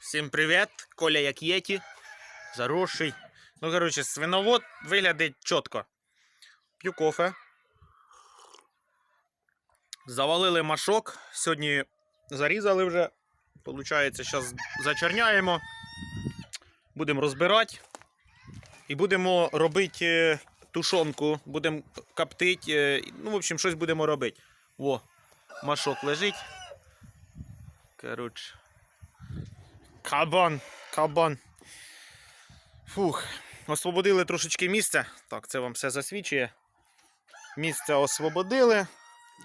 Всім привіт! Коля як єті. Заросший. Ну, коротше, свиновод виглядить чітко. П'ю кофе. Завалили машок. Сьогодні зарізали вже. Получається, зараз зачерняємо. Будемо розбирати. І будемо робити е, тушонку. Будемо коптити. е, Ну, в общем, щось будемо робити. Во, машок лежить. Коротше. Кабан, кабан. Фух. Освободили трошечки місця. Так, це вам все засвідчує. Місце освободили.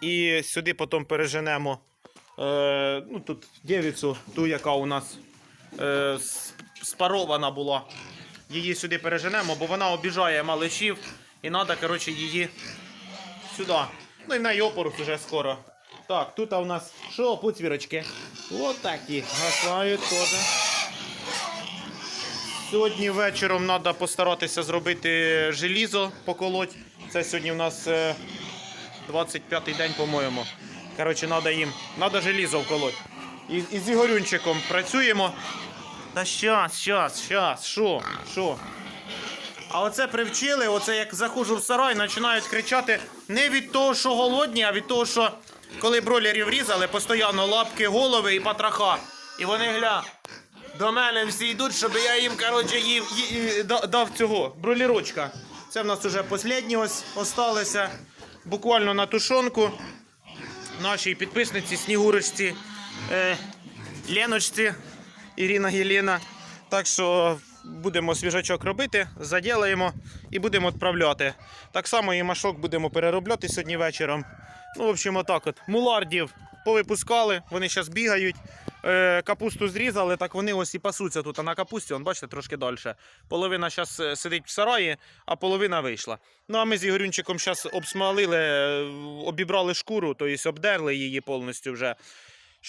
І сюди потім переженемо. Е, ну, тут дівицю, ту, яка у нас е, спарована була. Її сюди переженемо, бо вона обіжає малишів. І треба, коротше, її сюди. Ну і на опору вже скоро. Так, тут у нас що, пуцвірочки? От такі. Гасають теж. Сьогодні вечором треба постаратися зробити желізо поколоть. Це сьогодні у нас е, 25-й день, по-моєму. Коротше, треба їм. Треба желізо вколоть. І, і з Ігорюнчиком працюємо. Та щас, щас, щас, що, що? А оце привчили, оце як заходжу в сарай, починають кричати не від того, що голодні, а від того, що коли бройлерів різали, постійно лапки, голови і патраха. І вони гля. До мене всі йдуть, щоб я їм, коротше, їв, дав цього бройлерочка. Це в нас уже останні ось осталися. Буквально на тушонку. Нашій підписниці, Снігурочці, е, Леночці, Ірина Єліна. Так що будемо свіжачок робити, заділаємо і будемо відправляти. Так само і машок будемо переробляти сьогодні вечором. Ну, в общем, отак от. Мулардів повипускали, вони зараз бігають. Е, капусту зрізали, так вони ось і пасуться тут на капусті, он, бачите, трошки далі. Половина зараз сидить в сараї, а половина вийшла. Ну а ми з Ігорюнчиком зараз обсмалили, е, обібрали шкуру, тобто обдерли її повністю вже.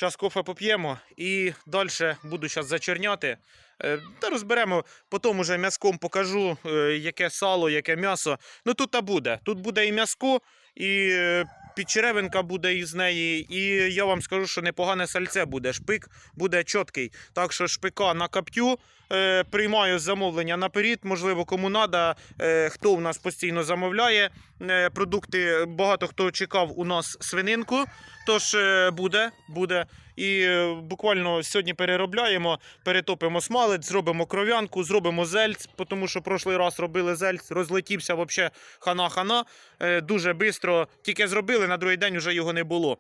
Зараз кофе поп'ємо і далі буду зараз зачерняти. Е, Та розберемо, потім уже м'язком покажу, е, яке сало, яке м'ясо. Ну тут та буде. Тут буде і м'язко, і е, підчеревинка буде із неї. І я вам скажу, що непогане сальце буде. Шпик буде чіткий. Так що шпика накоптю. Е, приймаю замовлення наперед. Можливо, кому треба, е, хто у нас постійно замовляє е, продукти. Багато хто чекав у нас свининку. Тож е, буде, буде. І е, буквально сьогодні переробляємо, перетопимо смалець, зробимо кров'янку, зробимо зельць, тому що прошлий раз робили зельць, розлетівся взагалі хана-хана. Е, Дуже швидко. Тільки зробили, на другий день вже його не було.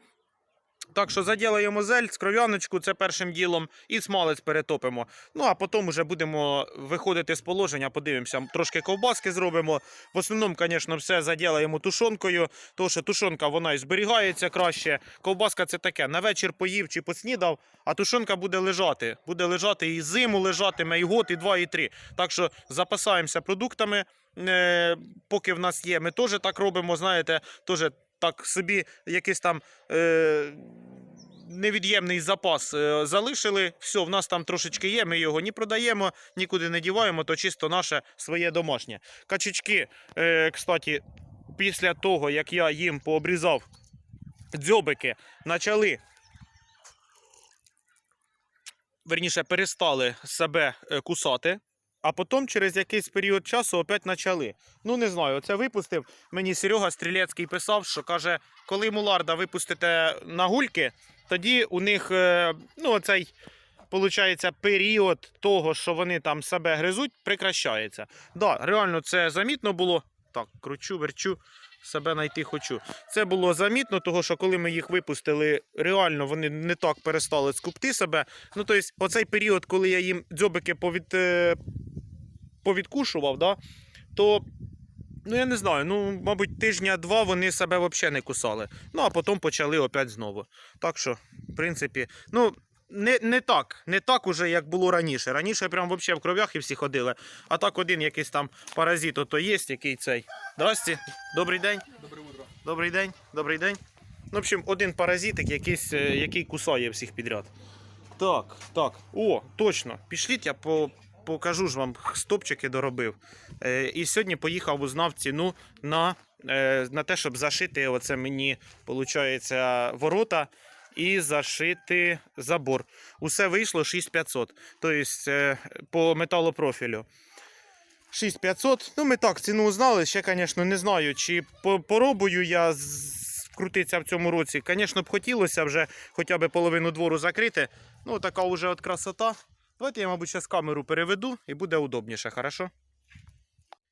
Так що заділаємо зельць, кров'яночку, це першим ділом, і смалець перетопимо. Ну а потім вже будемо виходити з положення, подивимося, трошки ковбаски зробимо. В основному, звісно, все заділаємо тушонкою, тому що тушонка вона і зберігається краще. Ковбаска це таке, на вечір поїв чи поснідав, а тушонка буде лежати. Буде лежати і зиму лежатиме, і год, і два, і три. Так що запасаємося продуктами. Е, поки в нас є, ми теж так робимо, знаєте, теж так собі якийсь там. Е, Невід'ємний запас е, залишили. Все, в нас там трошечки є. Ми його ні продаємо, нікуди не діваємо, то чисто наше своє домашнє. Качечки, е, кстати, після того, як я їм пообрізав дзьобики, почали. Верніше, перестали себе е, кусати, а потім через якийсь період часу опять почали. Ну, не знаю, це випустив. Мені Серега Стрілецький писав, що каже, коли муларда випустите на гульки, тоді у них е, ну, оцей, получається, період того, що вони там себе гризуть, прекращається. Да, реально це замітно було. Так, кручу, верчу, себе знайти хочу. Це було замітно, того, що коли ми їх випустили, реально вони не так перестали скупти себе. Ну, тобто, оцей період, коли я їм дзьобики повід, е, повідкушував, да, то. Ну, я не знаю, ну, мабуть, тижня-два вони себе взагалі не кусали. Ну, а потім почали опять знову. Так що, в принципі, ну, не, не так, не так уже, як було раніше. Раніше прям взагалі в кров'ях і всі ходили. А так один якийсь там паразит, ото є, який цей. Здрасте, добрий день. Доброе утро. Добрий день, добрий день. Ну, в общем, один паразитик, якийсь, е, який кусає всіх підряд. Так, так. О, точно. Пішліть, я по, покажу ж вам, стопчики доробив. Е, і сьогодні поїхав, узнав ціну на, е, на те, щоб зашити оце мені, виходить, ворота і зашити забор. Усе вийшло 6500. Тобто е, по металопрофілю. 6500. Ну, ми так ціну узнали. Ще, звісно, не знаю, чи по- поробую я з- в цьому році. Звісно, б хотілося вже хоча б половину двору закрити. Ну, така вже от красота. Давайте я, мабуть, зараз камеру переведу і буде удобніше, хорошо?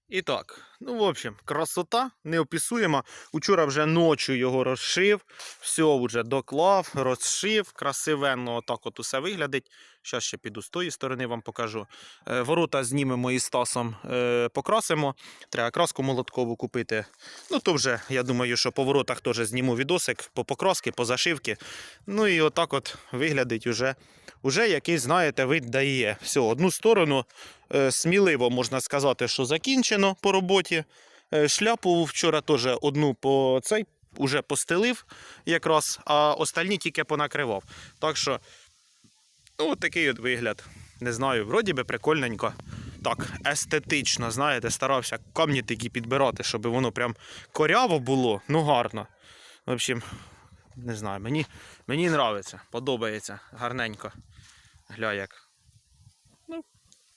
І так, ну, в общем, красота неописуєма. Учора вже ночі його розшив, все вже доклав, розшив, красивенно отак от усе виглядить. Зараз ще піду з тої сторони вам покажу. Е, Ворота знімемо із Стасом, е, покрасимо. Треба краску молоткову купити. Ну, то вже, я думаю, що по воротах теж зніму відосик по покраски, по зашивки. Ну і отак от виглядить уже, уже якийсь, знаєте, вид дає. Все, одну сторону сміливо можна сказати, що закінчено по роботі. Е, Шляпу вчора теж одну по цей уже постелив якраз, а остальні тільки понакривав. Так що, ну, такий от вигляд. Не знаю, вроді би прикольненько. Так, естетично, знаєте, старався камні такі підбирати, щоб воно прям коряво було, ну гарно. В общем, не знаю, мені, мені нравиться, подобається, гарненько. Гля як.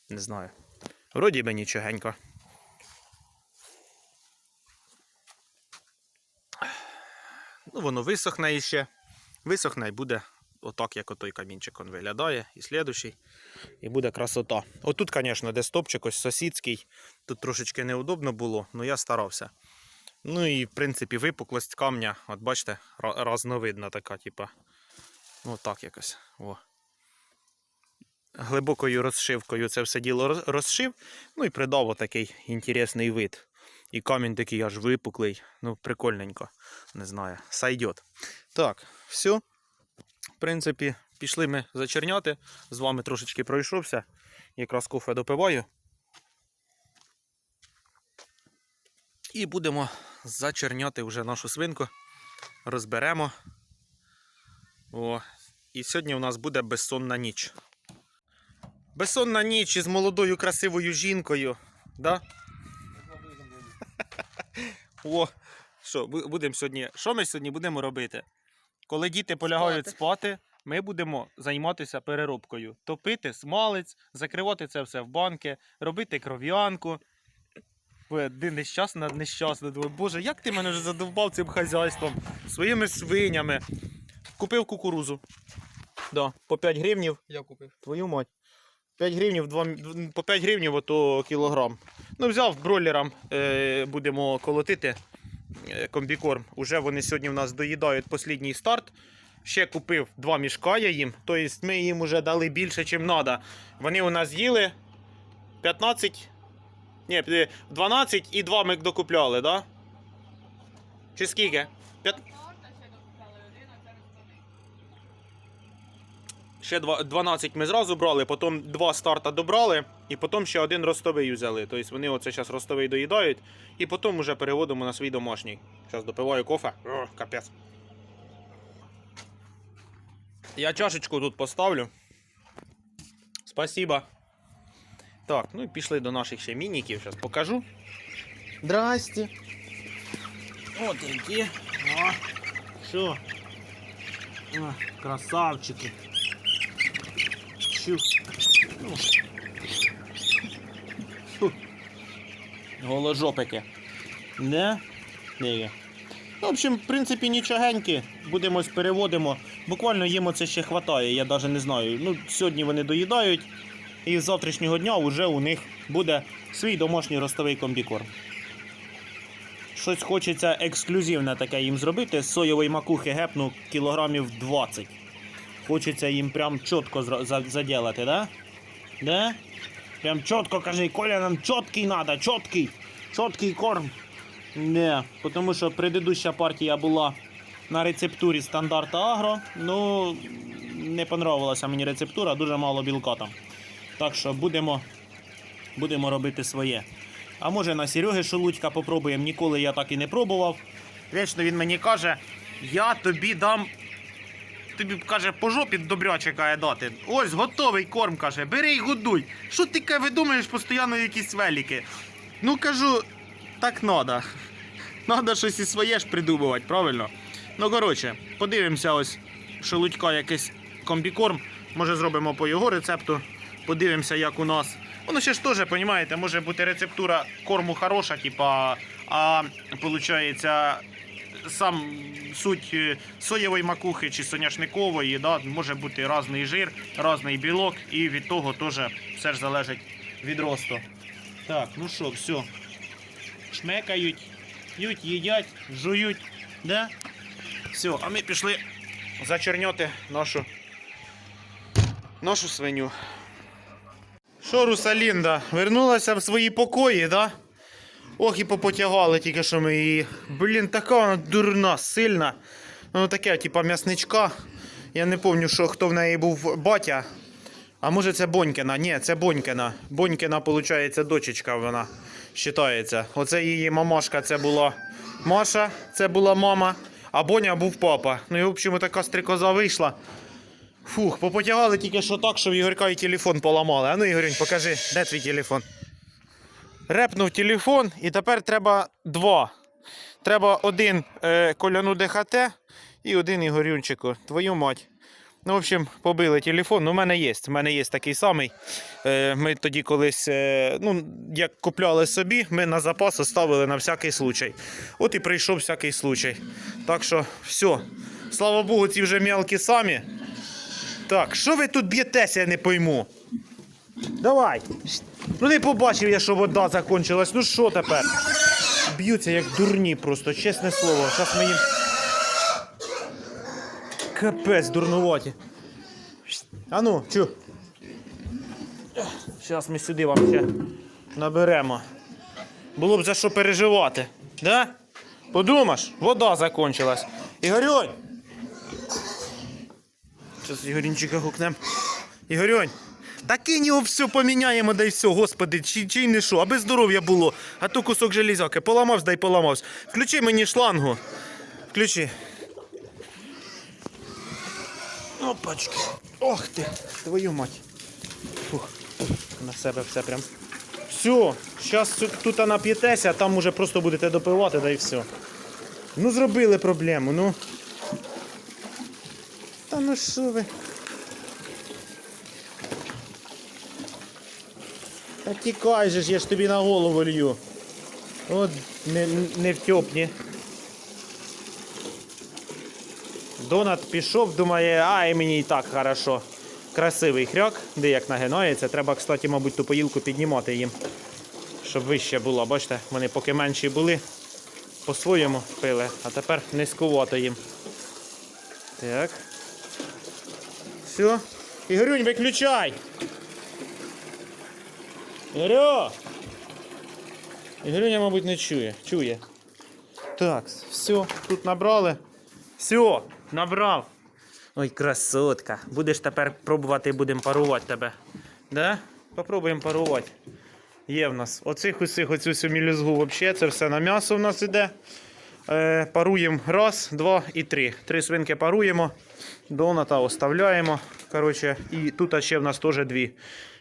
Не знаю. Вроді би нічогенько. Ну, воно висохне іще. Висохне і буде отак, як отой камінчик він виглядає. І слідущий. І буде красота. Отут, звісно, де стопчик ось сусідський. Тут трошечки неудобно було, але я старався. Ну і в принципі випуклость камня, от бачите, разновидна така, типа. Ну так якось. О. Глибокою розшивкою це все діло розшив. Ну і придав отакий інтересний вид. І камінь такий аж випуклий. Ну, прикольненько. Не знаю. Сайдет. Так, все. В принципі, пішли ми зачерняти. З вами трошечки пройшовся. Якраз кофе допиваю. І будемо зачерняти вже нашу свинку. Розберемо. О. І сьогодні у нас буде безсонна ніч. Безсонна ніч із молодою красивою жінкою. Да? О, що, будемо сьогодні. Що ми сьогодні будемо робити? Коли діти полягають спати, ми будемо займатися переробкою. Топити смалець, закривати це все в банки, робити кров'янку. Один нещасна, нещасна. Думаю, Боже, як ти мене вже задовбав цим хазяйством, своїми свинями. Купив кукурузу. Да, по 5 гривнів. Я купив. Твою мать. 5 гривнів, 2, по 5 гривнів ото кілограм. Ну, взяв бройлерам, е, будемо колотити е, комбікорм. Уже вони сьогодні в нас доїдають послідній старт. Ще купив два мішка я їм. Тобто ми їм вже дали більше, ніж треба. Вони у нас їли 15. Ні, е, 12 і 2 ми докупляли? Да? Чи скільки? П'ят... Ще 12 ми зразу брали, потім два старта добрали, і потім ще один ростовий взяли. Тобто вони оце зараз ростовий доїдають, і потім вже переводимо на свій домашній. Зараз допиваю кофе. О, капець. Я чашечку тут поставлю. Спасибо. Так, ну і пішли до наших ще мініків. Зараз покажу. Здрасте. От які. О, що? О, красавчики. Щу. Ну. Голожопики. Не? Не. Ну, в общем, в принципі, нічогенькі. Будемо переводимо. Буквально їм оце ще хватає, я навіть не знаю. Ну, сьогодні вони доїдають. І з завтрашнього дня вже у них буде свій домашній ростовий комбікорм. Щось хочеться ексклюзивне таке їм зробити. З соєвої макухи гепну кілограмів 20. Хочеться їм прям чітко заділати, да? Да? Прям чітко кажи, Коля, нам чіткий надо, чіткий, чіткий корм. Не, тому що предыдуща партія була на рецептурі стандарта агро. Ну, не понравилася мені рецептура, дуже мало білка там. Так що будемо, будемо робити своє. А може на Сереги Шелудька попробуємо. Ніколи я так і не пробував. Вічно він мені каже, я тобі дам тобі каже, по жопі добряче каже дати. Ось готовий корм, каже, бери і годуй. Що ти каже, видумаєш постійно якісь велики? Ну кажу, так надо. Надо щось і своє ж придумувати, правильно? Ну коротше, подивимося ось шелудька якийсь комбікорм. Може зробимо по його рецепту. Подивимося, як у нас. Воно ще ж теж, розумієте, може бути рецептура корму хороша, типа, а виходить, сам суть е, соєвої макухи чи соняшникової, да, може бути різний жир, різний білок, і від того теж все ж залежить від росту. Так, ну що, все. Шмекають, п'ють, їдять, жують. Да? Все, а ми пішли зачерньоти нашу, нашу свиню. Що, Русалінда, вернулася в свої покої, да? Ох, і попотягали тільки що ми її. Блін, така вона дурна, сильна. Ну таке, типа м'ясничка. Я не пам'ятаю, що хто в неї був батя. А може це Бонькина? Ні, це Бонькина. Бонькина, виходить, дочечка вона вважається. Оце її мамашка, це була Маша, це була мама, а Боня був папа. Ну і в общем, така стрикоза вийшла. Фух, попотягали тільки що так, що в Ігорька і телефон поламали. А ну, Ігорюнь, покажи, де твій телефон? Репнув телефон, і тепер треба два. Треба один е, коляну ДХТ і один Ігорюнчику. Твою мать. Ну, в общем, побили телефон. Ну, у мене є. У мене є такий самий. Е, ми тоді колись, е, ну, як купляли собі, ми на запас оставили на всякий случай. От і прийшов всякий случай. Так що, все. Слава Богу, ці вже м'ялки самі. Так, що ви тут б'єтеся, я не пойму. Давай. Ну не побачив я, що вода закончилась. Ну що тепер? Б'ються як дурні просто, чесне слово. Зараз ми їм. Капець дурнуваті. А ну, чу. Зараз ми сюди вам ще наберемо. Було б за що переживати. Да? Подумаш, вода закончилась. Ігорюнь! Зараз Ігорінчика гукнем. Ігорюнь! Та кинь його все поміняємо, да й все, господи, чи, чи не що, аби здоров'я було, а то кусок железяки, поламався, да й поламався. Включи мені шлангу. Включи. Опачки. Ох ти, твою мать. Фух, на себе все прям. Все, зараз тут нап'єтеся, а там уже просто будете допивати, да і все. Ну зробили проблему, ну. Та ну що ви? Та тікай же ж, я ж тобі на голову лью. От не, не втьопні. Донат пішов, думає, а і мені і так хорошо. Красивий хряк, де як нагинається. Треба, кстати, мабуть, ту поїлку піднімати їм. Щоб вище було. Бачите, вони поки менші були, по-своєму пили, а тепер низькувато їм. Так. Все. Ігорюнь, виключай! Ігорю! Ігорюня, мабуть, не чує. Чує. Так, все, тут набрали. Все, набрав. Ой, красотка. Будеш тепер пробувати, будемо парувати тебе. Да? Попробуємо парувати. Є в нас. Оцих усіх, оцю всю мілізгу взагалі, це все на м'ясо в нас іде. Е, паруємо раз, два і три. Три свинки паруємо. Доната оставляємо. Коротше, і тут ще в нас теж дві.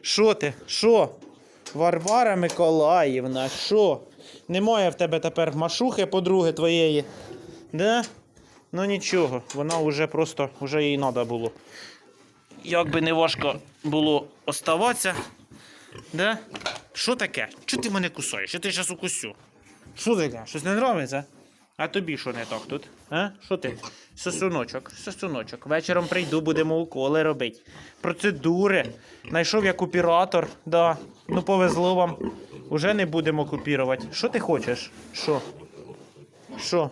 Що ти? Що? Варвара Миколаївна, що? Немає в тебе тепер машухи, подруги твоєї. Да? Ну нічого, вона вже просто вже їй треба було. Як би не важко було оставатися. Да? Що таке? Чого ти мене кусаєш? Я тебе зараз укусю. Що таке? Щось не подобається? А тобі що не так тут? А? Що ти? Сосуночок, сосуночок. Вечором прийду, будемо уколи робити. Процедури. Найшов як оператор, да. Ну повезло вам. Уже не будемо купірувати. Що ти хочеш? Що? Що?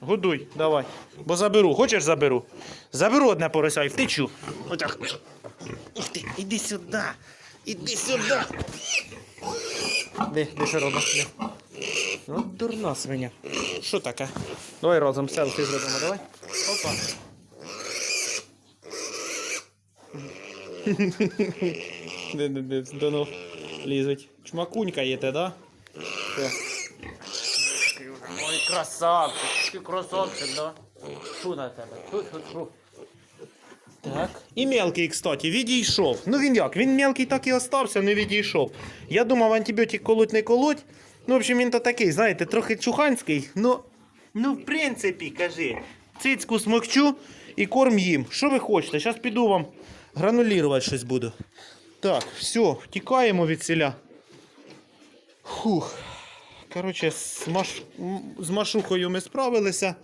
Годуй, давай. Бо заберу. Хочеш заберу? Заберу одне порося і втечу. Отак. Ух ти, іди сюди. Іди сюди. Де, де що робиш? Ну, дурна свиня. Що таке? Давай разом селфі зробимо, давай. Опа. Де, де, де, до ног лізуть. Чмакунька є те, да? Ой, красавчик, ти красавчик, да? Фу на тебе. Так. І мелкий, кстати, відійшов. Ну він як? Він мелкий так і остався, не відійшов. Я думав, антибіотик колоть не колоть. Ну, в общем, він то такий, знаєте, трохи чуханський. Ну, ну в принципі, кажи. Цицьку смокчу і корм їм. Що ви хочете? Зараз піду вам гранулірувати щось буду. Так, все, втікаємо від селя. Фух. Коротше, з, маш... з машухою ми справилися.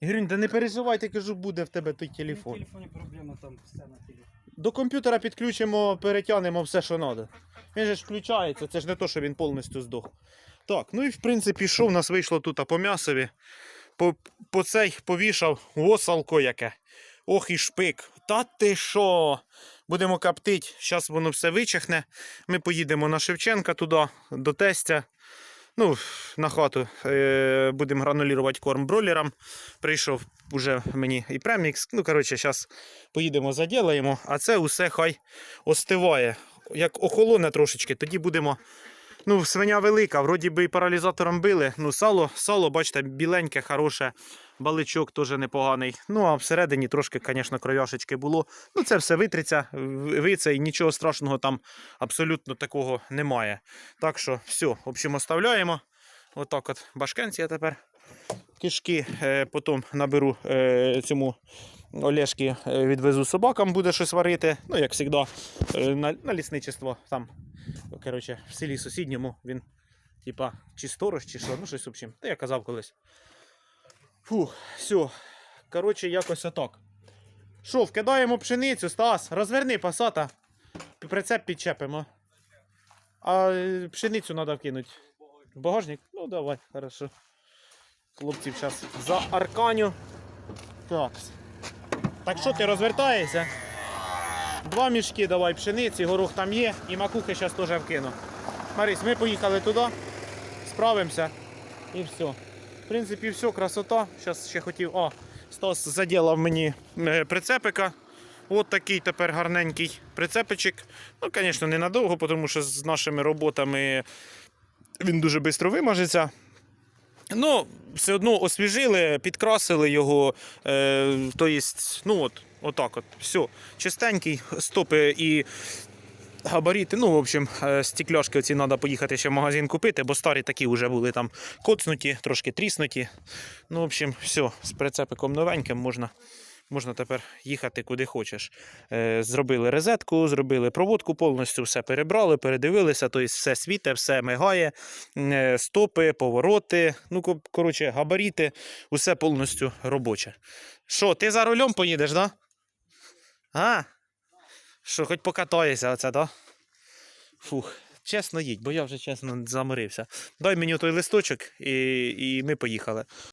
Ігорюнь, да не переживайте, кажу, буде в тебе той телефон. В телефоні проблема там все на телефоні. До комп'ютера підключимо, перетягнемо все, що треба. Він же ж включається, це ж не то, що він повністю здох. Так, ну і в принципі, що в нас вийшло тут а по м'ясові? По, по цей повішав осалко яке. Ох і шпик. Та ти що? Будемо коптити, зараз воно все вичихне. Ми поїдемо на Шевченка туди, до тестя. Ну, на хату е, будемо гранулірувати корм бройлерам. Прийшов уже мені і премікс. Ну, коротше, зараз поїдемо заділаємо, а це усе хай остиває. Як охолоне трошечки, тоді будемо. Ну, свиня велика, вроді би і паралізатором били. Ну, сало, сало, бачите, біленьке, хороше, баличок теж непоганий. Ну, а всередині трошки, звісно, кров'яшечки було. Ну, це все витриться, вице, і нічого страшного там абсолютно такого немає. Так що, все, в общем, оставляємо. Отак от башкенці я тепер. Кишки е, потім наберу е, цьому Олешки е, відвезу собакам, буде щось варити. Ну, як завжди, на, на лісничество там. Коротше, в селі сусідньому він, типа, чи сторож, чи що, ну щось в общем. Та я казав колись. Фух, все. Коротше, якось отак. Що, вкидаємо пшеницю, Стас, розверни пасата. Прицеп підчепимо. А е, пшеницю треба вкинути. В багажник? Ну давай, хорошо. Хлопців зараз за арканю. Так. Так що ти розвертаєшся? Два мішки давай пшениці, горох там є, і макухи зараз теж вкину. Марись, ми поїхали туди, справимося і все. В принципі, все, красота. Зараз ще хотів. О, Стас заділав мені е, прицепика. От такий тепер гарненький прицепичок. Ну, звісно, ненадовго, тому що з нашими роботами він дуже швидко вимажеться. Ну, все одно освіжили, підкрасили його. Е, то ну от, отак от. Все. Чистенький, стопи і габаріти. Ну, в общем, е, стекляшки оці треба поїхати ще в магазин купити, бо старі такі вже були там коцнуті, трошки тріснуті. Ну, в общем, все, з прицепиком новеньким можна. Можна тепер їхати куди хочеш. Е, зробили розетку, зробили проводку повністю, все перебрали, передивилися, тобто все світе, все мигає, е, стопи, повороти, ну, коротше, габаріти, усе повністю робоче. Що, ти за рулем поїдеш, да? А? Що, хоч покатаєшся, оце, да? Фух, чесно їдь, бо я вже чесно заморився. Дай мені той листочок і, і ми поїхали.